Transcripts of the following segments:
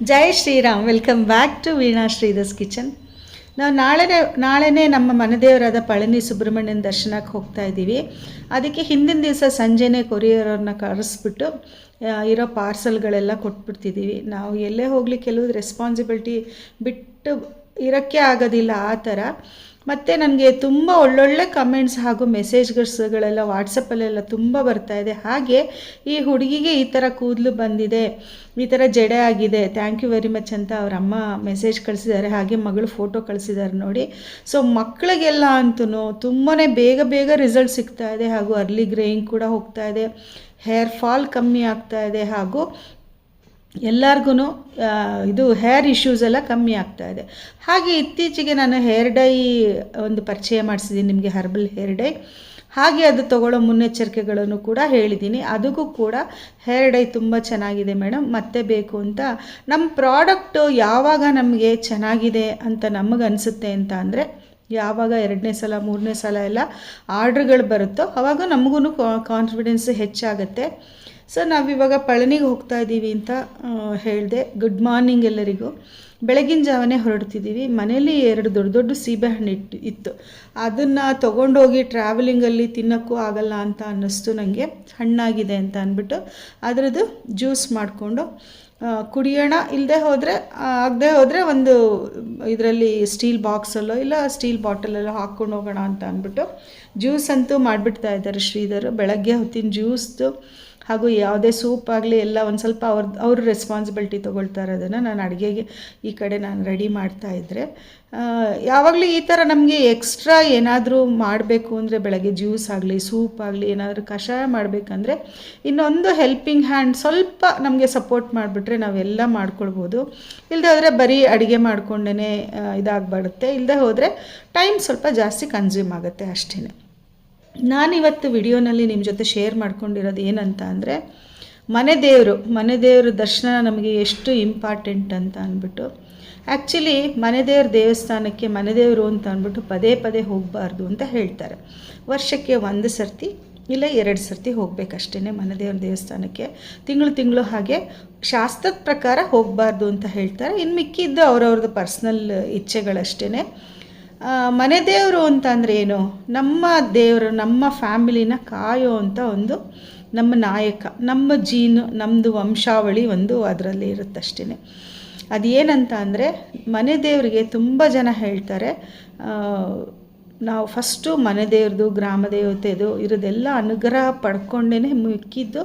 Jai Shri Ram welcome back to Veena Sridhar's kitchen ನಾವು ನಾಳೆನೇ ನಾಳೆನೇ ನಮ್ಮ ಮನದೇವರಾದ ಪಳನಿ ಸುಬ್ರಹ್ಮಣ್ಯನ ದರ್ಶನಕ್ಕೆ ಹೋಗ್ತಾ ಇದ್ದೀವಿ. ಅದಕ್ಕೆ ಹಿಂದಿನ ದಿವಸ ಸಂಜೆನೇ ಕೊರಿಯರವ್ರನ್ನ ಕರೆಸ್ಬಿಟ್ಟು ಇರೋ ಪಾರ್ಸಲ್ಗಳೆಲ್ಲ ಕೊಟ್ಬಿಡ್ತಿದ್ದೀವಿ. ನಾವು ಎಲ್ಲೇ ಹೋಗಲಿ ಕೆಲವು ರೆಸ್ಪಾನ್ಸಿಬಿಲಿಟಿ ಬಿಟ್ಟು ಇರೋಕ್ಕೆ ಆಗೋದಿಲ್ಲ ಆ ಥರ. ಮತ್ತು ನನಗೆ ತುಂಬ ಒಳ್ಳೊಳ್ಳೆ ಕಮೆಂಟ್ಸ್ ಹಾಗೂ ಮೆಸೇಜ್ಗಳೆಲ್ಲ ವಾಟ್ಸಪ್ಪಲ್ಲೆಲ್ಲ ತುಂಬ ಬರ್ತಾ ಇದೆ. ಹಾಗೆ ಈ ಹುಡುಗಿಗೆ ಈ ಥರ ಕೂದಲು ಬಂದಿದೆ, ಈ ಥರ ಜಡೆ ಆಗಿದೆ ಥ್ಯಾಂಕ್ ಯು ವೆರಿ ಮಚ್ ಅಂತ ಅವ್ರ ಅಮ್ಮ ಮೆಸೇಜ್ ಕಳಿಸಿದ್ದಾರೆ, ಹಾಗೆ ಮಗಳು ಫೋಟೋ ಕಳಿಸಿದ್ದಾರೆ ನೋಡಿ. ಸೊ ಮಕ್ಕಳಿಗೆಲ್ಲ ಅಂತೂ ತುಂಬಾ ಬೇಗ ಬೇಗ ರಿಸಲ್ಟ್ ಸಿಗ್ತಾ ಇದೆ ಹಾಗೂ ಅರ್ಲಿ ಗ್ರೇಯಿಂಗ್ ಕೂಡ ಹೋಗ್ತಾ ಇದೆ. ಹೇರ್ ಫಾಲ್ ಕಮ್ಮಿ ಆಗ್ತಾ ಇದೆ ಹಾಗೂ ಎಲ್ಲರಿಗೂ ಇದು ಹೇರ್ ಇಶ್ಯೂಸ್ ಎಲ್ಲ ಕಮ್ಮಿ ಆಗ್ತಾ ಇದೆ. ಹಾಗೆ ಇತ್ತೀಚೆಗೆ ನಾನು ಹೇರ್ ಡೈ ಒಂದು ಪರಿಚಯ ಮಾಡಿಸಿದ್ದೀನಿ, ನಿಮಗೆ ಹರ್ಬಲ್ ಹೇರ್ ಡೈ ಹಾಗೆ ಅದು ತಗೊಳ್ಳೋ ಮುನ್ನೆಚ್ಚರಿಕೆಗಳನ್ನು ಕೂಡ ಹೇಳಿದ್ದೀನಿ. ಅದಕ್ಕೂ ಕೂಡ ಹೇರ್ ಡೈ ತುಂಬ ಚೆನ್ನಾಗಿದೆ ಮೇಡಮ್. ಮತ್ತೆ ಬೇಕು ಅಂತ. ನಮ್ಮ ಪ್ರಾಡಕ್ಟು ಯಾವಾಗ ನಮಗೆ ಚೆನ್ನಾಗಿದೆ ಅಂತ ನಮಗೆ ಅನಿಸುತ್ತೆ ಅಂತ ಅಂದರೆ ಯಾವಾಗ ಎರಡನೇ ಸಲ, ಮೂರನೇ ಸಲ ಎಲ್ಲ ಆರ್ಡ್ರ್ಗಳು ಬರುತ್ತೋ ಅವಾಗ ನಮಗೂ ಕಾನ್ಫಿಡೆನ್ಸ್ ಹೆಚ್ಚಾಗುತ್ತೆ. ಸೊ ನಾವಿವಾಗ ಪಳನಿಗೆ ಹೋಗ್ತಾ ಇದ್ದೀವಿ ಅಂತ ಹೇಳಿದೆ. ಗುಡ್ ಮಾರ್ನಿಂಗ್ ಎಲ್ಲರಿಗೂ. ಬೆಳಗಿನ ಜಾವನೇ ಹೊರಡ್ತಿದ್ದೀವಿ. ಮನೇಲಿ ಎರಡು ದೊಡ್ಡ ದೊಡ್ಡ ಸೀಬೆಹಣ್ಣು ಇಟ್ಟು, ಇತ್ತು. ಅದನ್ನು ತೊಗೊಂಡೋಗಿ ಟ್ರಾವೆಲಿಂಗಲ್ಲಿ ತಿನ್ನೋಕ್ಕೂ ಆಗಲ್ಲ ಅಂತ ಅನ್ನಿಸ್ತು ನನಗೆ ಹಣ್ಣಾಗಿದೆ ಅಂತ ಅಂದ್ಬಿಟ್ಟು, ಅದರದ್ದು ಜ್ಯೂಸ್ ಮಾಡಿಕೊಂಡು ಕುಡಿಯೋಣ ಇಲ್ಲದೆ ಹೋದರೆ ಆಗದೆ ಹೋದರೆ ಒಂದು ಇದರಲ್ಲಿ ಸ್ಟೀಲ್ ಬಾಕ್ಸಲ್ಲೋ ಇಲ್ಲ ಸ್ಟೀಲ್ ಬಾಟಲಲ್ಲೋ ಹಾಕ್ಕೊಂಡು ಹೋಗೋಣ ಅಂತ ಅಂದ್ಬಿಟ್ಟು ಜ್ಯೂಸ್ ಅಂತೂ ಮಾಡಿಬಿಡ್ತಾ ಇದ್ದಾರೆ ಶ್ರೀಧರು. ಬೆಳಗ್ಗೆ ಹೊತ್ತಿನ ಜ್ಯೂಸ್ದು ಹಾಗೂ ಯಾವುದೇ ಸೂಪ್ ಆಗಲಿ ಎಲ್ಲ ಒಂದು ಸ್ವಲ್ಪ ಅವ್ರ, ಅವರು ರೆಸ್ಪಾನ್ಸಿಬಿಲಿಟಿ ತೊಗೊಳ್ತಾ ಇರೋದನ್ನು ನಾನು ಅಡುಗೆಗೆ ಈ ಕಡೆ ನಾನು ರೆಡಿ ಮಾಡ್ತಾ ಇದ್ದರೆ ಯಾವಾಗಲೂ ಈ ಥರ ನಮಗೆ ಎಕ್ಸ್ಟ್ರಾ ಏನಾದರೂ ಮಾಡಬೇಕು ಅಂದರೆ ಬೆಳಗ್ಗೆ ಜ್ಯೂಸ್ ಆಗಲಿ ಸೂಪ್ ಆಗಲಿ ಏನಾದರೂ ಕಷಾಯ ಮಾಡಬೇಕಂದ್ರೆ ಇನ್ನೊಂದು ಹೆಲ್ಪಿಂಗ್ ಹ್ಯಾಂಡ್ ಸ್ವಲ್ಪ ನಮಗೆ ಸಪೋರ್ಟ್ ಮಾಡಿಬಿಟ್ರೆ ನಾವೆಲ್ಲ ಮಾಡ್ಕೊಳ್ಬೋದು. ಇಲ್ಲದೆ ಹೋದರೆ ಬರೀ ಅಡುಗೆ ಮಾಡಿಕೊಂಡೇ ಇದಾಗಬಾರುತ್ತೆ ಇಲ್ಲದೆ ಹೋದರೆ ಟೈಮ್ ಸ್ವಲ್ಪ ಜಾಸ್ತಿ ಕನ್ಸ್ಯೂಮ್ ಆಗುತ್ತೆ ಅಷ್ಟೇ ನಾನಿವತ್ತು ವಿಡಿಯೋನಲ್ಲಿ ನಿಮ್ಮ ಜೊತೆ ಶೇರ್ ಮಾಡ್ಕೊಂಡಿರೋದು ಏನಂತ ಅಂದರೆ, ಮನೆ ದೇವರು, ಮನೆ ದೇವ್ರ ದರ್ಶನ ನಮಗೆ ಎಷ್ಟು ಇಂಪಾರ್ಟೆಂಟ್ ಅಂತ ಅಂದ್ಬಿಟ್ಟು. ಆ್ಯಕ್ಚುಲಿ ಮನೆ ದೇವ್ರ ದೇವಸ್ಥಾನಕ್ಕೆ ಮನೆ ದೇವರು ಅಂತ ಅಂದ್ಬಿಟ್ಟು ಪದೇ ಪದೇ ಹೋಗಬಾರ್ದು ಅಂತ ಹೇಳ್ತಾರೆ. ವರ್ಷಕ್ಕೆ ಒಂದು ಸರ್ತಿ ಇಲ್ಲ ಎರಡು ಸರ್ತಿ ಹೋಗಬೇಕಷ್ಟೇ ಮನೆ ದೇವ್ರ ದೇವಸ್ಥಾನಕ್ಕೆ. ತಿಂಗಳು ತಿಂಗಳು ಹಾಗೆ ಶಾಸ್ತ್ರದ ಪ್ರಕಾರ ಹೋಗಬಾರ್ದು ಅಂತ ಹೇಳ್ತಾರೆ. ಇನ್ನು ಮಿಕ್ಕಿದ್ದು ಅವ್ರವ್ರದ್ದು ಪರ್ಸ್ನಲ್ ಇಚ್ಛೆಗಳಷ್ಟೇ ಮನೆ ದೇವರು ಅಂತಂದರೆ ಏನು? ನಮ್ಮ ದೇವರು, ನಮ್ಮ ಫ್ಯಾಮಿಲಿನ ಕಾಯೋ ಅಂತ ಒಂದು ನಮ್ಮ ನಾಯಕ, ನಮ್ಮ ಜೀನು ನಮ್ಮದು ವಂಶಾವಳಿ ಒಂದು ಅದರಲ್ಲಿ ಇರುತ್ತಷ್ಟೇ ಅದೇನಂತ ಅಂದರೆ ಮನೆ ದೇವರಿಗೆ ತುಂಬ ಜನ ಹೇಳ್ತಾರೆ ನಾವು ಫಸ್ಟು ಮನೆ ದೇವ್ರದ್ದು, ಗ್ರಾಮ ದೇವತೆದು, ಇರೋದೆಲ್ಲ ಅನುಗ್ರಹ ಪಡ್ಕೊಂಡೇ ಮಿಕ್ಕಿದ್ದು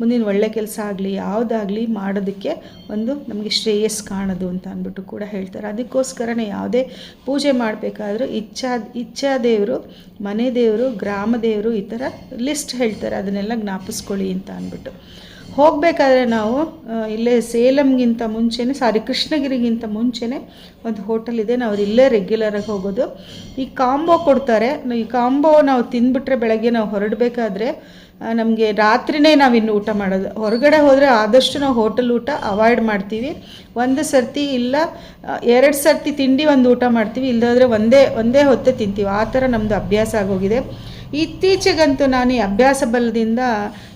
ಮುಂದಿನ ಒಳ್ಳೆ ಕೆಲಸ ಆಗಲಿ, ಯಾವುದಾಗಲಿ ಮಾಡೋದಕ್ಕೆ ಒಂದು ನಮಗೆ ಶ್ರೇಯಸ್ ಕಾಣೋದು ಅಂತ ಅಂದ್ಬಿಟ್ಟು ಕೂಡ ಹೇಳ್ತಾರೆ. ಅದಕ್ಕೋಸ್ಕರನೇ ಯಾವುದೇ ಪೂಜೆ ಮಾಡಬೇಕಾದ್ರೂ ಇಚ್ಛಾ ಇಚ್ಛಾ ದೇವರು, ಮನೆ ದೇವರು, ಗ್ರಾಮ ದೇವರು ಈ ಥರ ಲಿಸ್ಟ್ ಹೇಳ್ತಾರೆ. ಅದನ್ನೆಲ್ಲ ಜ್ಞಾಪಿಸ್ಕೊಳ್ಳಿ ಅಂತ ಅಂದ್ಬಿಟ್ಟು. ಹೋಗಬೇಕಾದ್ರೆ ನಾವು ಇಲ್ಲೇ ಸೇಲಂಗಿಂತ ಮುಂಚೆನೇ, ಸಾರಿ ಕೃಷ್ಣಗಿರಿಗಿಂತ ಮುಂಚೆನೇ ಒಂದು ಹೋಟೆಲ್ ಇದೆ. ನಾವು ಇಲ್ಲೇ ರೆಗ್ಯುಲರಾಗಿ ಹೋಗೋದು. ಈ ಕಾಂಬೋ ಕೊಡ್ತಾರೆ. ಈ ಕಾಂಬೋ ನಾವು ತಿಂದ್ಬಿಟ್ರೆ ಬೆಳಗ್ಗೆ ನಾವು ಹೊರಡಬೇಕಾದ್ರೆ ನಮಗೆ ರಾತ್ರಿನೇ ನಾವು ಇನ್ನು ಊಟ ಮಾಡೋದು. ಹೊರಗಡೆ ಹೋದರೆ ಆದಷ್ಟು ನಾವು ಹೋಟೆಲ್ ಊಟ ಅವಾಯ್ಡ್ ಮಾಡ್ತೀವಿ. ಒಂದು ಸರ್ತಿ ಇಲ್ಲ ಎರಡು ಸರ್ತಿ ತಿಂಡಿ ಒಂದು ಊಟ ಮಾಡ್ತೀವಿ. ಇಲ್ಲದಾದ್ರೆ ಒಂದೇ ಒಂದೇ ಹೊತ್ತೆ ತಿಂತೀವಿ. ಆ ಥರ ನಮ್ಮದು ಅಭ್ಯಾಸ ಆಗೋಗಿದೆ. ಇತ್ತೀಚೆಗಂತೂ ನಾನು ಈ ಅಭ್ಯಾಸ ಬಲದಿಂದ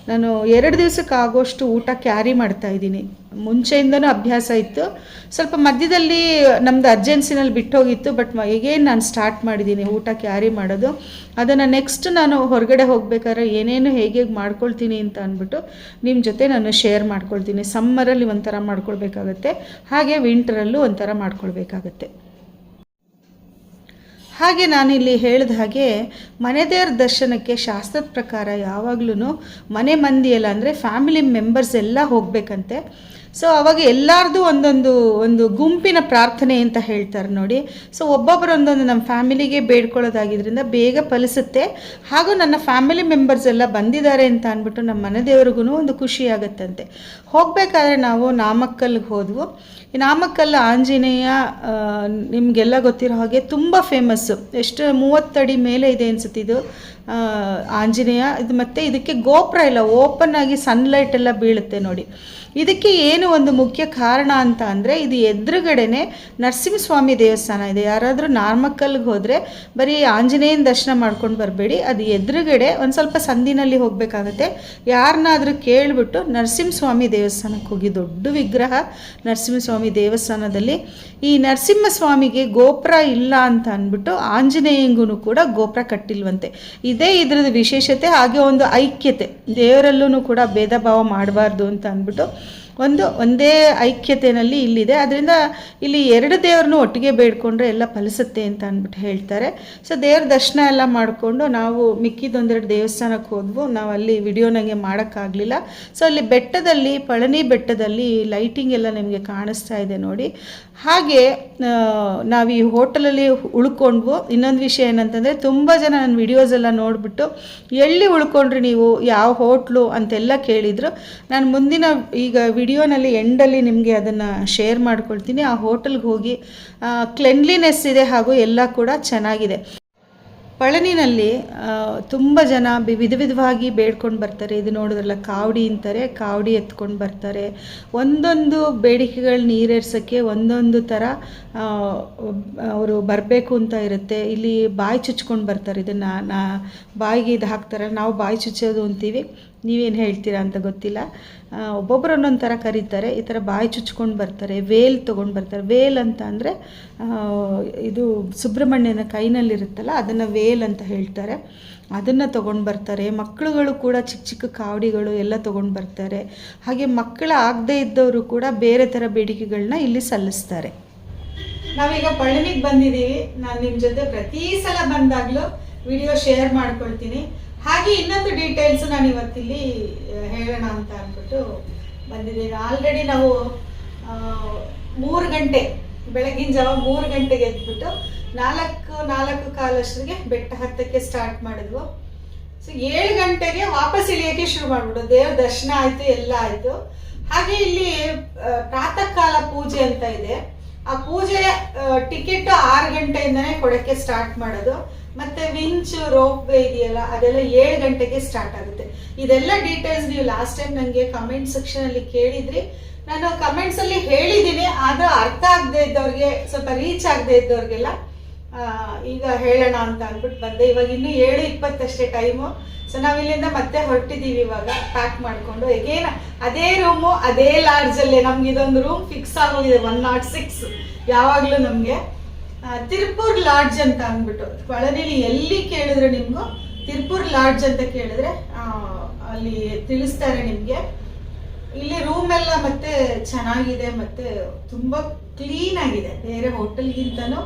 ನಾನು ಎರಡು ದಿವಸಕ್ಕೆ ಆಗೋಷ್ಟು ಊಟ ಕ್ಯಾರಿ ಮಾಡ್ತಾ ಇದ್ದೀನಿ. ಮುಂಚೆಯಿಂದನೂ ಅಭ್ಯಾಸ ಇತ್ತು. ಸ್ವಲ್ಪ ಮಧ್ಯದಲ್ಲಿ ನಮ್ಮದು ಅರ್ಜೆನ್ಸಿನಲ್ಲಿ ಬಿಟ್ಟೋಗಿತ್ತು ಬಟ್ ಈಗೇನು ನಾನು ಸ್ಟಾರ್ಟ್ ಮಾಡಿದ್ದೀನಿ ಊಟ ಕ್ಯಾರಿ ಮಾಡೋದು. ಅದನ್ನು ನೆಕ್ಸ್ಟ್ ನಾನು ಹೊರಗಡೆ ಹೋಗ್ಬೇಕಾದ್ರೆ ಏನೇನು ಹೇಗೆ ಹೇಗೆ ಮಾಡ್ಕೊಳ್ತೀನಿ ಅಂತ ಅಂದ್ಬಿಟ್ಟು ನಿಮ್ಮ ಜೊತೆ ನಾನು ಶೇರ್ ಮಾಡ್ಕೊಳ್ತೀನಿ. ಸಮ್ಮರಲ್ಲಿ ಒಂಥರ ಮಾಡ್ಕೊಳ್ಬೇಕಾಗತ್ತೆ, ಹಾಗೆ ವಿಂಟರಲ್ಲೂ ಒಂಥರ ಮಾಡ್ಕೊಳ್ಬೇಕಾಗತ್ತೆ. ಹಾಗೆ ನಾನಿಲ್ಲಿ ಹೇಳಿದ ಹಾಗೆ ಮನೆ ದೇವ್ರ ದರ್ಶನಕ್ಕೆ ಶಾಸ್ತ್ರದ ಪ್ರಕಾರ ಯಾವಾಗ್ಲೂ ಮನೆ ಮಂದಿ ಎಲ್ಲ ಅಂದರೆ ಫ್ಯಾಮಿಲಿ ಮೆಂಬರ್ಸ್ ಎಲ್ಲ ಹೋಗಬೇಕಂತೆ. ಸೊ ಅವಾಗ ಎಲ್ಲರದು ಒಂದೊಂದು ಒಂದು ಗುಂಪಿನ ಪ್ರಾರ್ಥನೆ ಅಂತ ಹೇಳ್ತಾರೆ ನೋಡಿ. ಸೊ ಒಬ್ಬೊಬ್ಬರು ಒಂದೊಂದು ನಮ್ಮ ಫ್ಯಾಮಿಲಿಗೆ ಬೇಡ್ಕೊಳ್ಳೋದಾಗಿದ್ರಿಂದ ಬೇಗ ಫಲಿಸುತ್ತೆ. ಹಾಗೂ ನನ್ನ ಫ್ಯಾಮಿಲಿ ಮೆಂಬರ್ಸ್ ಎಲ್ಲ ಬಂದಿದ್ದಾರೆ ಅಂತ ಅಂದ್ಬಿಟ್ಟು ನಮ್ಮ ಮನೆ ದೇವ್ರಿಗೂ ಒಂದು ಖುಷಿ ಹೋಗಬೇಕಾದ್ರೆ ನಾವು ನಾಮಕ್ಕಲ್ಗೆ ಹೋದ್ವು. ನಾಮಕ್ಕಲ್ ಆಂಜನೇಯ ನಿಮಗೆಲ್ಲ ಗೊತ್ತಿರೋ ಹಾಗೆ ತುಂಬ ಫೇಮಸ್ಸು ಎಷ್ಟು ಮೂವತ್ತಡಿ ಮೇಲೆ ಇದೆ ಅನ್ಸುತ್ತೆ ಇದು. ಆ, ಆಂಜನೇಯ. ಇದು ಮತ್ತು ಇದಕ್ಕೆ ಗೋಪುರ ಇಲ್ಲ ಓಪನ್ ಆಗಿ ಸನ್ಲೈಟ್ ಎಲ್ಲ ಬೀಳುತ್ತೆ ನೋಡಿ. ಇದಕ್ಕೆ ಏನು ಒಂದು ಮುಖ್ಯ ಕಾರಣ ಅಂತ ಅಂದರೆ ಇದು ಎದುರುಗಡೆನೆ ನರಸಿಂಹಸ್ವಾಮಿ ದೇವಸ್ಥಾನ ಇದೆ. ಯಾರಾದರೂ ನಾರ್ಮಕ್ಕಲ್ಗೆ ಹೋದರೆ ಬರೀ ಆಂಜನೇಯನ ದರ್ಶನ ಮಾಡ್ಕೊಂಡು ಬರಬೇಡಿ. ಅದು ಎದುರುಗಡೆ ಒಂದು ಸ್ವಲ್ಪ ಸಂದಿನಲ್ಲಿ ಹೋಗಬೇಕಾಗತ್ತೆ. ಯಾರನ್ನಾದರೂ ಕೇಳಿಬಿಟ್ಟು ನರಸಿಂಹಸ್ವಾಮಿ ದೇವಸ್ಥಾನಕ್ಕೆ ಹೋಗಿ ದೊಡ್ಡ ವಿಗ್ರಹ ನರಸಿಂಹಸ್ವಾಮಿ ದೇವಸ್ಥಾನದಲ್ಲಿ. ಈ ನರಸಿಂಹಸ್ವಾಮಿಗೆ ಗೋಪುರ ಇಲ್ಲ ಅಂತ ಅಂದ್ಬಿಟ್ಟು ಆಂಜನೇಯಂಗೂ ಕೂಡ ಗೋಪುರ ಕಟ್ಟಿಲ್ವಂತೆ. ಇದೇ ಇದ್ರದ್ದು ವಿಶೇಷತೆ, ಹಾಗೆ ಒಂದು ಐಕ್ಯತೆ. ದೇವರಲ್ಲೂ ಕೂಡ ಭೇದ ಭಾವ ಮಾಡಬಾರ್ದು ಅಂತ ಅಂದ್ಬಿಟ್ಟು ಒಂದು, ಒಂದೇ ಐಕ್ಯತೆಯಲ್ಲಿ ಇಲ್ಲಿದೆ. ಅದರಿಂದ ಇಲ್ಲಿ ಎರಡು ದೇವ್ರನ್ನೂ ಒಟ್ಟಿಗೆ ಬೇಡ್ಕೊಂಡ್ರೆ ಎಲ್ಲ ಫಲಿಸುತ್ತೆ ಅಂತ ಅಂದ್ಬಿಟ್ಟು ಹೇಳ್ತಾರೆ. ಸೊ, ದೇವ್ರ ದರ್ಶನ ಎಲ್ಲ ಮಾಡಿಕೊಂಡು ನಾವು ಮಿಕ್ಕಿದೊಂದೆರಡು ದೇವಸ್ಥಾನಕ್ಕೆ ಹೋದ್ವು. ನಾವು ಅಲ್ಲಿ ವಿಡಿಯೋ ನನಗೆ ಮಾಡೋಕ್ಕಾಗಲಿಲ್ಲ. ಸೊ, ಅಲ್ಲಿ ಬೆಟ್ಟದಲ್ಲಿ, ಪಳನಿ ಬೆಟ್ಟದಲ್ಲಿ ಲೈಟಿಂಗ್ ಎಲ್ಲ ನಿಮಗೆ ಕಾಣಿಸ್ತಾ ಇದೆ ನೋಡಿ. ಹಾಗೆ ನಾವು ಈ ಹೋಟೆಲಲ್ಲಿ ಉಳ್ಕೊಂಡ್ವು. ಇನ್ನೊಂದು ವಿಷಯ ಏನಂತಂದರೆ, ತುಂಬ ಜನ ನನ್ನ ವಿಡಿಯೋಸ್ ಎಲ್ಲ ನೋಡಿಬಿಟ್ಟು, ಎಲ್ಲಿ ಉಳ್ಕೊಂಡ್ರಿ ನೀವು? ಯಾವ ಹೋಟ್ಲು? ಅಂತೆಲ್ಲ ಕೇಳಿದರು. ನಾನು ಮುಂದಿನ ಈಗ ವಿಡಿಯೋನಲ್ಲಿ ಎಂಡಲ್ಲಿ ನಿಮಗೆ ಅದನ್ನು ಶೇರ್ ಮಾಡ್ಕೊಳ್ತೀನಿ. ಆ ಹೋಟೆಲ್ಗೆ ಹೋಗಿ ಕ್ಲೆನ್ಲಿನೆಸ್ ಇದೆ ಹಾಗೂ ಎಲ್ಲ ಕೂಡ ಚೆನ್ನಾಗಿದೆ. ಪಳನಿನಲ್ಲಿ ತುಂಬ ಜನ ಬಿ- ವಿಧ ವಿಧವಾಗಿ ಬೇಡ್ಕೊಂಡು ಬರ್ತಾರೆ. ಇದು ನೋಡಿದ್ರಲ್ಲ, ಕಾವಡಿ ಅಂತಾರೆ. ಕಾವಡಿ ಎತ್ಕೊಂಡು ಬರ್ತಾರೆ. ಒಂದೊಂದು ಬೇಡಿಕೆಗಳು ನೀರೇರ್ಸೋಕ್ಕೆ ಒಂದೊಂದು ಥರ ಅವರು ಬರಬೇಕು ಅಂತ ಇರುತ್ತೆ. ಇಲ್ಲಿ ಬಾಯಿ ಚುಚ್ಕೊಂಡು ಬರ್ತಾರೆ. ಇದನ್ನು ನಾ, ಬಾಯಿಗೆ ಇದು ಹಾಕ್ತಾರೆ. ನಾವು ಬಾಯಿ ಚುಚ್ಚೋದು ಅಂತೀವಿ. ನೀವೇನು ಹೇಳ್ತೀರಾ ಅಂತ ಗೊತ್ತಿಲ್ಲ. ಒಬ್ಬೊಬ್ಬರು ಒಂದೊಂದು ಥರ ಕರೀತಾರೆ, ಈ ಥರ ಬಾಯಿ ಚುಚ್ಕೊಂಡು ಬರ್ತಾರೆ, ವೇಲ್ ತೊಗೊಂಡು ಬರ್ತಾರೆ. ವೇಲ್ ಅಂತ ಅಂದರೆ ಇದು ಸುಬ್ರಹ್ಮಣ್ಯನ ಕೈನಲ್ಲಿರುತ್ತಲ್ಲ, ಅದನ್ನು ವೇಲ್ ಅಂತ ಹೇಳ್ತಾರೆ. ಅದನ್ನು ತೊಗೊಂಡು ಬರ್ತಾರೆ. ಮಕ್ಕಳುಗಳು ಕೂಡ ಚಿಕ್ಕ ಚಿಕ್ಕ ಕಾವಡಿಗಳು ಎಲ್ಲ ತೊಗೊಂಡು ಬರ್ತಾರೆ. ಹಾಗೆ ಮಕ್ಕಳ ಆಗದೇ ಇದ್ದವರು ಕೂಡ ಬೇರೆ ಥರ ಬೇಡಿಕೆಗಳನ್ನ ಇಲ್ಲಿ ಸಲ್ಲಿಸ್ತಾರೆ. ನಾವೀಗ ಪಳನಿಗೆ ಬಂದಿದ್ದೀವಿ. ನಾನು ನಿಮ್ಮ ಜೊತೆ ಪ್ರತಿ ಸಲ ಬಂದಾಗಲೂ ವಿಡಿಯೋ ಶೇರ್ ಮಾಡ್ಕೊಳ್ತೀನಿ. ಹಾಗೆ ಇನ್ನೊಂದು ಡೀಟೇಲ್ಸ್ ನಾನು ಇವತ್ತಿಲ್ಲಿ ಹೇಳೋಣ ಅಂತ ಅಂದ್ಬಿಟ್ಟು ಬಂದಿದ್ದೀನಿ ಆಲ್ರೆಡಿ ನಾವು ಮೂರು ಗಂಟೆ, ಬೆಳಗಿನ ಜಾವ ಮೂರು ಗಂಟೆಗೆ ಎದ್ಬಿಟ್ಟು ನಾಲ್ಕು ನಾಲ್ಕು ಕಾಲಷ್ಟರಿಗೆ ಬೆಟ್ಟ ಹತ್ತಕ್ಕೆ ಸ್ಟಾರ್ಟ್ ಮಾಡಿದ್ವು. ಸೊ ಏಳು ಗಂಟೆಗೆ ವಾಪಸ್ ಇಳಿಯೋಕ್ಕೆ ಶುರು ಮಾಡಿಬಿಡು ದೇವ್ರ ದರ್ಶನ ಆಯ್ತು, ಎಲ್ಲ ಆಯ್ತು. ಹಾಗೆ ಇಲ್ಲಿ ಪ್ರಾತಃ ಕಾಲ ಪೂಜೆ ಅಂತ ಇದೆ. ಆ ಪೂಜೆ ಟಿಕೆಟ್ ಆರು ಗಂಟೆಯಿಂದನೇ ಕೊಡೋಕ್ಕೆ ಸ್ಟಾರ್ಟ್ ಮಾಡೋದು. ಮತ್ತೆ ವಿಂಚ್, ರೋಪ್ ವೇ ಇದೆಯಲ್ಲ, ಅದೆಲ್ಲ ಏಳು ಗಂಟೆಗೆ ಸ್ಟಾರ್ಟ್ ಆಗುತ್ತೆ. ಇದೆಲ್ಲ ಡೀಟೇಲ್ಸ್ ನೀವು ಲಾಸ್ಟ್ ಟೈಮ್ ನನಗೆ ಕಮೆಂಟ್ ಸೆಕ್ಷನ್ ಅಲ್ಲಿ ಕೇಳಿದ್ರಿ, ನಾನು ಕಮೆಂಟ್ಸ್ ಅಲ್ಲಿ ಹೇಳಿದ್ದೀನಿ, ಆದ್ರೆ ಅರ್ಥ ಆಗದೆ ಇದ್ದವ್ರಿಗೆ, ಸ್ವಲ್ಪ ರೀಚ್ ಆಗದೆ ಇದ್ದವ್ರಿಗೆಲ್ಲ ಈಗ ಹೇಳೋಣ ಅಂತ ಅಂದ್ಬಿಟ್ಟು ಬಂದೆ. ಇವಾಗ ಇನ್ನು ಏಳು ಇಪ್ಪತ್ತಷ್ಟೇ ಟೈಮು ಸೊ ನಾವು ಇಲ್ಲಿಂದ ಮತ್ತೆ ಹೊರಟಿದ್ದೀವಿ ಇವಾಗ ಪ್ಯಾಕ್ ಮಾಡಿಕೊಂಡು. ಎಗೇನ್ ಅದೇ ರೂಮು ಅದೇ ಲಾಡ್ಜಲ್ಲೇ ನಮ್ಗೆ ಇದೊಂದು ರೂಮ್ ಫಿಕ್ಸ್ ಆಗೋಗಿದೆ ಒನ್ ನಾಟ್ ಸಿಕ್ಸ್ ಯಾವಾಗಲೂ ನಮಗೆ. ತಿರುಪೂರ್ ಲಾಡ್ಜ್ ಅಂತ ಅಂದ್ಬಿಟ್ಟು ಪಳನಿಲಿ ಎಲ್ಲಿ ಕೇಳಿದ್ರೆ ನಿಮ್ಗೂ ತಿರುಪೂರ್ ಲಾಡ್ಜ್ ಅಂತ ಕೇಳಿದ್ರೆ ಅಲ್ಲಿ ತಿಳಿಸ್ತಾರೆ ನಿಮಗೆ. ಇಲ್ಲಿ ರೂಮ್ ಎಲ್ಲ ಮತ್ತೆ ಚೆನ್ನಾಗಿದೆ, ಮತ್ತೆ ತುಂಬಾ ಕ್ಲೀನ್ ಆಗಿದೆ. ಬೇರೆ ಹೋಟೆಲ್ಗಿಂತನೂ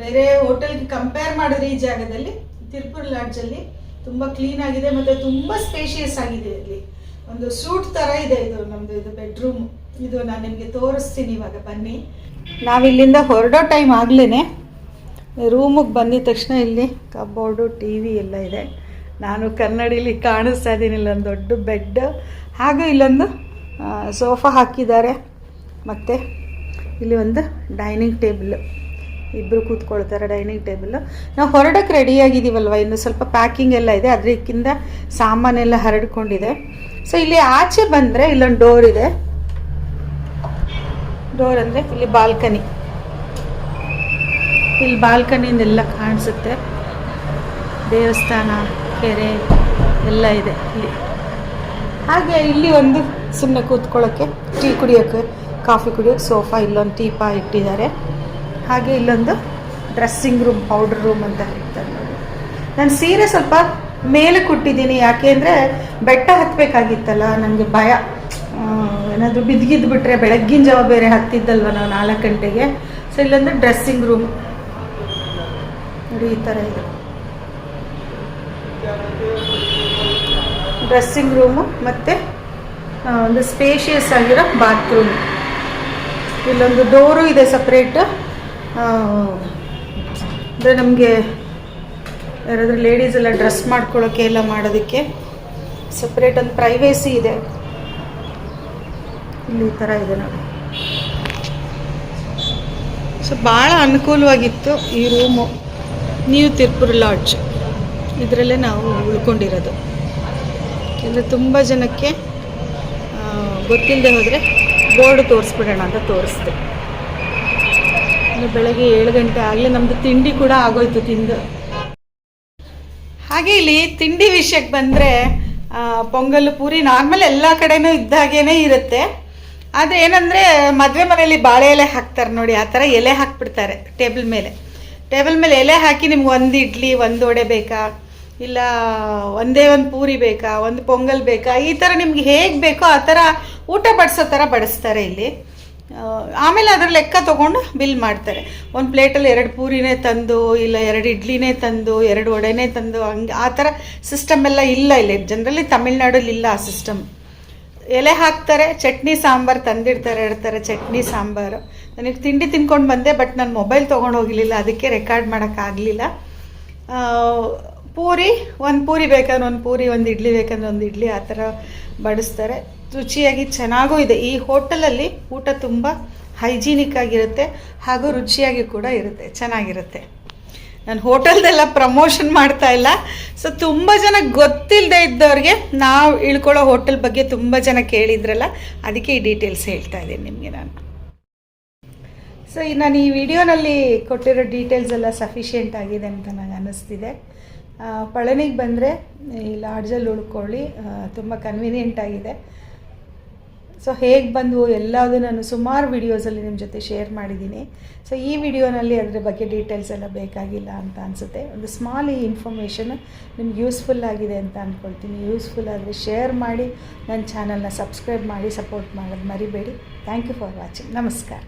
ಬೇರೆ ಹೋಟೆಲ್ಗೆ ಕಂಪೇರ್ ಮಾಡಿದ್ರೆ ಈ ಜಾಗದಲ್ಲಿ ತಿರುಪುರ್ ಲಾಡ್ಜಲ್ಲಿ ತುಂಬಾ ಕ್ಲೀನ್ ಆಗಿದೆ, ಮತ್ತೆ ತುಂಬಾ ಸ್ಪೇಷಿಯಸ್ ಆಗಿದೆ ಇಲ್ಲಿ. ಒಂದು ಸೂಟ್ ತರ ಇದೆ ಇದು, ನಮ್ದು ಇದು ಬೆಡ್ರೂಮ್ ಇದು ನಾನು ನಿಮಗೆ ತೋರಿಸ್ತೀನಿ ಇವಾಗ, ಬನ್ನಿ. ನಾವಿಲ್ಲಿಂದ ಹೊರಡೋ ಟೈಮ್ ಆಗ್ಲೇ ರೂಮಿಗೆ ಬಂದಿದ ತಕ್ಷಣ ಇಲ್ಲಿ ಕಬೋರ್ಡು ಟಿ ವಿ ಎಲ್ಲ ಇದೆ. ನಾನು ಕನ್ನಡಿಲಿ ಕಾಣಿಸ್ತಾ ಇದ್ದೀನಿ, ಇಲ್ಲೊಂದು ದೊಡ್ಡ ಬೆಡ್ ಹಾಗೂ ಇಲ್ಲೊಂದು ಸೋಫಾ ಹಾಕಿದ್ದಾರೆ. ಮತ್ತು ಇಲ್ಲಿ ಒಂದು ಡೈನಿಂಗ್ ಟೇಬಲ್ ಇಬ್ಬರು ಕೂತ್ಕೊಳ್ತಾರೆ ಡೈನಿಂಗ್ ಟೇಬಲ್. ನಾವು ಹೊರಡಕ್ಕೆ ರೆಡಿಯಾಗಿದ್ದೀವಲ್ವ ಇನ್ನು ಸ್ವಲ್ಪ ಪ್ಯಾಕಿಂಗ್ ಎಲ್ಲ ಇದೆ. ಅದಕ್ಕಿಂತ ಸಾಮಾನೆಲ್ಲ ಹರಡ್ಕೊಂಡಿದೆ. ಸೊ ಇಲ್ಲಿ ಆಚೆ ಬಂದರೆ ಇಲ್ಲೊಂದು ಡೋರ್ ಇದೆ. ಡೋರ್ ಅಂದರೆ ಇಲ್ಲಿ ಬಾಲ್ಕನಿ ಇಲ್ಲಿ ಬಾಲ್ಕನಿಂದೆಲ್ಲ ಕಾಣಿಸುತ್ತೆ. ದೇವಸ್ಥಾನ, ಕೆರೆ ಎಲ್ಲ ಇದೆ ಇಲ್ಲಿ. ಹಾಗೆ ಇಲ್ಲಿ ಒಂದು ಸುಮ್ಮನೆ ಕೂತ್ಕೊಳ್ಳೋಕ್ಕೆ ಟೀ ಕುಡಿಯೋಕ್ಕೆ ಕಾಫಿ ಕುಡಿಯೋಕ್ಕೆ ಸೋಫಾ ಇಲ್ಲೊಂದು ಟೀಪಾ ಇಟ್ಟಿದ್ದಾರೆ. ಹಾಗೆ ಇಲ್ಲೊಂದು ಡ್ರೆಸ್ಸಿಂಗ್ ರೂಮ್ ಪೌಡರ್ ರೂಮ್ ಅಂತ ಹೇಳ್ತಾರೆ ನಾನು ಸೀರೆ ಸ್ವಲ್ಪ ಮೇಲೆ ಕೊಟ್ಟಿದ್ದೀನಿ, ಯಾಕೆ ಅಂದರೆ ಬೆಟ್ಟ ಹತ್ತಬೇಕಾಗಿತ್ತಲ್ಲ ನನಗೆ ಭಯ. ಏನಾದರೂ ಬಿದ್ದಿದ್ದು ಬಿಟ್ಟರೆ ಬೆಳಗ್ಗಿನ ಜಾವ ಬೇರೆ ಹತ್ತಿದ್ದಲ್ವ ನಾವು ನಾಲ್ಕು ಗಂಟೆಗೆ. ಸೊ ಇಲ್ಲೊಂದು ಡ್ರೆಸ್ಸಿಂಗ್ ರೂಮ್ ನೋಡಿ, ಈ ಥರ ಇದೆ. ಡ್ರೆಸ್ಸಿಂಗ್ ರೂಮು ಮತ್ತು ಒಂದು ಸ್ಪೇಷಿಯಸ್ ಆಗಿರೋ ಬಾತ್ರೂಮ್ ಇಲ್ಲೊಂದು ಡೋರು ಇದೆ ಸಪ್ರೇಟ್ ಅಂದರೆ ನಮಗೆ ಯಾರಾದರೂ ಲೇಡೀಸ್ ಎಲ್ಲ ಡ್ರೆಸ್ ಮಾಡ್ಕೊಳ್ಳೋಕೆ ಎಲ್ಲ ಮಾಡೋದಕ್ಕೆ ಸಪ್ರೇಟ್ ಒಂದು ಪ್ರೈವೇಸಿ ಇದೆ. ಇಲ್ಲಿ ಈ ಥರ ಇದೆ ನೋಡಿ. ಸೊ ಭಾಳ ಅನುಕೂಲವಾಗಿತ್ತು ಈ ರೂಮು ನ್ಯೂ ತಿರುಪುರ ಲಾಡ್ಜ್ ಇದರಲ್ಲೇ ನಾವು ಉಳ್ಕೊಂಡಿರೋದು. ಅಂದರೆ ತುಂಬ ಜನಕ್ಕೆ ಗೊತ್ತಿಲ್ಲದೆ ಹೋದರೆ ಬೋರ್ಡ್ ತೋರಿಸ್ಬಿಡೋಣ ಅಂತ ತೋರಿಸ್ದೆ. ಬೆಳಗ್ಗೆ ಏಳು ಗಂಟೆ ಆಗಲಿ ನಮ್ಮದು ತಿಂಡಿ ಕೂಡ ಆಗೋಯ್ತು ತಿಂದು. ಹಾಗೆ ಇಲ್ಲಿ ತಿಂಡಿ ವಿಷಯಕ್ಕೆ ಬಂದರೆ ಪೊಂಗಲ್, ಪೂರಿ ನಾರ್ಮಲ್ ಎಲ್ಲ ಕಡೆನೂ ಇದ್ದಾಗೇನೆ ಇರುತ್ತೆ. ಆದರೆ ಏನಂದರೆ, ಮದುವೆ ಮನೆಯಲ್ಲಿ ಬಾಳೆ ಎಲೆ ಹಾಕ್ತಾರೆ ನೋಡಿ, ಆ ಥರ ಎಲೆ ಹಾಕ್ಬಿಡ್ತಾರೆ ಟೇಬಲ್ ಮೇಲೆ. ಟೇಬಲ್ ಮೇಲೆ ಎಲೆ ಹಾಕಿ ನಿಮ್ಗೆ ಒಂದು ಇಡ್ಲಿ, ಒಂದು ವಡೆ ಬೇಕಾ? ಇಲ್ಲ ಒಂದೇ ಒಂದು ಪೂರಿ ಬೇಕಾ? ಒಂದು ಪೊಂಗಲ್ ಬೇಕಾ? ಈ ಥರ ನಿಮ್ಗೆ ಹೇಗೆ ಬೇಕೋ ಆ ಥರ ಊಟ ಬಡಿಸೋ ಥರ ಬಡಿಸ್ತಾರೆ ಇಲ್ಲಿ. ಆಮೇಲೆ ಅದರ ಲೆಕ್ಕ ತೊಗೊಂಡು ಬಿಲ್ ಮಾಡ್ತಾರೆ. ಒಂದು ಪ್ಲೇಟಲ್ಲಿ ಎರಡು ಪೂರಿನೇ ತಂದು, ಇಲ್ಲ ಎರಡು ಇಡ್ಲಿನೇ ತಂದು, ಎರಡು ವಡೆನೇ ತಂದು, ಹಂಗೆ ಆ ಥರ ಸಿಸ್ಟಮ್ ಎಲ್ಲ ಇಲ್ಲ ಇಲ್ಲಿ. ಜನರಲಿ ತಮಿಳ್ನಾಡಲ್ಲಿ ಇಲ್ಲ ಆ ಸಿಸ್ಟಮ್ ಎಲೆ ಹಾಕ್ತಾರೆ, ಚಟ್ನಿ ಸಾಂಬಾರು ತಂದಿರ್ತಾರೆ ಇಡ್ತಾರೆ ಚಟ್ನಿ ಸಾಂಬಾರು. ನನಗೆ ತಿಂಡಿ ತಿನ್ಕೊಂಡು ಬಂದೆ, ಬಟ್ ನಾನು ಮೊಬೈಲ್ ತೊಗೊಂಡು ಹೋಗಲಿಲ್ಲ, ಅದಕ್ಕೆ ರೆಕಾರ್ಡ್ ಮಾಡೋಕ್ಕಾಗಲಿಲ್ಲ ಪೂರಿ, ಒಂದು ಪೂರಿ ಬೇಕಂದ್ರೆ ಒಂದು ಪೂರಿ, ಒಂದು ಇಡ್ಲಿ ಬೇಕಂದ್ರೆ ಒಂದು ಇಡ್ಲಿ, ಆ ಥರ ಬಡಿಸ್ತಾರೆ. ರುಚಿಯಾಗಿ ಚೆನ್ನಾಗೂ ಇದೆ. ಈ ಹೋಟೆಲಲ್ಲಿ ಊಟ ತುಂಬ ಹೈಜೀನಿಕ್ ಆಗಿರುತ್ತೆ ಹಾಗೂ ರುಚಿಯಾಗಿ ಕೂಡ ಇರುತ್ತೆ, ಚೆನ್ನಾಗಿರುತ್ತೆ. ನಾನು ಹೋಟೆಲ್ದೆಲ್ಲ ಪ್ರಮೋಷನ್ ಮಾಡ್ತಾ ಇಲ್ಲ. ಸೊ ತುಂಬ ಜನ ಗೊತ್ತಿಲ್ಲದೆ ಇದ್ದವ್ರಿಗೆ ನಾವು ಇಳ್ಕೊಳ್ಳೋ ಹೋಟೆಲ್ ಬಗ್ಗೆ ತುಂಬ ಜನ ಕೇಳಿದ್ರಲ್ಲ, ಅದಕ್ಕೆ ಈ ಡೀಟೇಲ್ಸ್ ಹೇಳ್ತಾ ಇದ್ದೀನಿ ನಿಮಗೆ ನಾನು. ಸೊ ನಾನು ಈ ವಿಡಿಯೋನಲ್ಲಿ ಕೊಟ್ಟಿರೋ ಡೀಟೇಲ್ಸ್ ಎಲ್ಲ ಸಫಿಷಿಯೆಂಟ್ ಆಗಿದೆ ಅಂತ ನನಗೆ ಅನ್ನಿಸ್ತಿದೆ. ಪಳನಿಗೆ ಬಂದರೆ ಈ ಲಾಡ್ಜಲ್ಲಿ ಉಳ್ಕೊಳ್ಳಿ ತುಂಬ ಕನ್ವೀನಿಯೆಂಟ್ ಆಗಿದೆ. ಸೊ ಹೇಗೆ ಬಂದು ಎಲ್ಲದೂ ನಾನು ಸುಮಾರು ವಿಡಿಯೋಸಲ್ಲಿ ನಿಮ್ಮ ಜೊತೆ ಶೇರ್ ಮಾಡಿದ್ದೀನಿ. ಸೊ ಈ ವಿಡಿಯೋನಲ್ಲಿ ಅದರ ಬಗ್ಗೆ ಡೀಟೇಲ್ಸ್ ಎಲ್ಲ ಬೇಕಾಗಿಲ್ಲ ಅಂತ ಅನಿಸುತ್ತೆ. ಒಂದು ಸ್ಮಾಲ್ ಈ ಇನ್ಫಾರ್ಮೇಷನ್ ನಿಮ್ಗೆ ಯೂಸ್ಫುಲ್ ಆಗಿದೆ ಅಂತ ಅಂದ್ಕೊಳ್ತೀನಿ ಯೂಸ್ಫುಲ್ ಆದರೆ ಶೇರ್ ಮಾಡಿ ನನ್ನ ಚಾನಲ್ನ ಸಬ್ಸ್ಕ್ರೈಬ್ ಮಾಡಿ ಸಪೋರ್ಟ್ ಮಾಡೋದು ಮರಿಬೇಡಿ. ಥ್ಯಾಂಕ್ ಯು ಫಾರ್ ವಾಚಿಂಗ್ ನಮಸ್ಕಾರ.